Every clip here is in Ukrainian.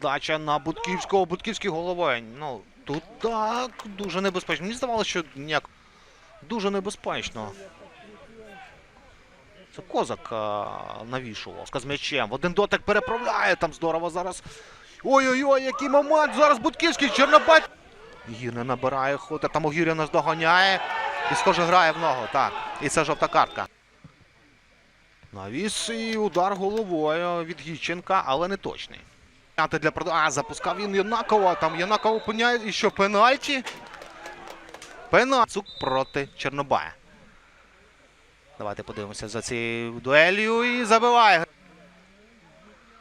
Дача на Будківського, будківський головою. Ну, тут так дуже небезпечно. Мені здавалося, що ніяк дуже небезпечно. Це Козак навішував з м'ячем. Один дотик переправляє там здорово зараз. Ой-ой-ой, який момент! Зараз Бутківський, Чорнобать. Гірне набирає хода, там Огір'я нас. І схоже грає в ногу. Так. І це жовта картка. Навіс і удар головою від Гіченка, але не точний. Для А, запускав він Янакова, там Янаков опиняє і що, пенальті? Пенальті Цук проти Чорнобая. Давайте подивимося за цією дуелью і забиває.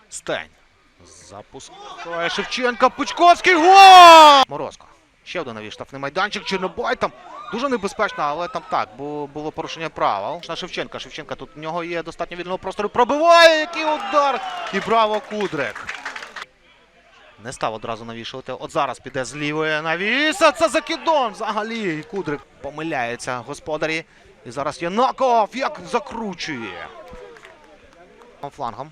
Стень. Запускає Шевченка. Пучковський гол! Морозко. Ще один новий штрафний майданчик. Чорнобай там дуже небезпечно, але там так, бо було порушення правил. На Шевченка. Шевченка тут в нього є достатньо вільного простору. Пробиває, який удар! І браво Кудрик. Не став одразу навішувати. От зараз піде з лівої навіс. А це закидон взагалі. І Кудрик помиляється господарі. І зараз Янаков як закручує. Флангом.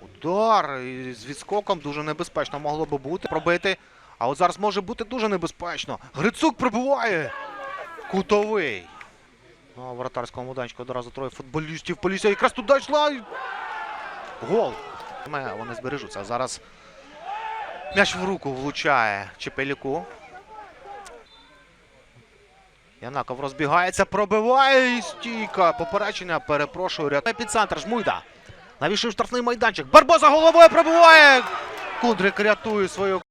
Удар і з відскоком дуже небезпечно могло би бути. Пробити. А от зараз може бути дуже небезпечно. Грицук прибуває. Кутовий. Ну, а в вратарському майданчику одразу троє футболістів. Полісся якраз туди йшла. Гол. Вони збережуться. Зараз м'яч в руку влучає Чепеліку. Янаков розбігається, пробиває і стійка. Попередження, перепрошую, рятує під центр. Жмуйда. Навішив штрафний майданчик. Барбоза головою пробиває. Кудрик рятує свою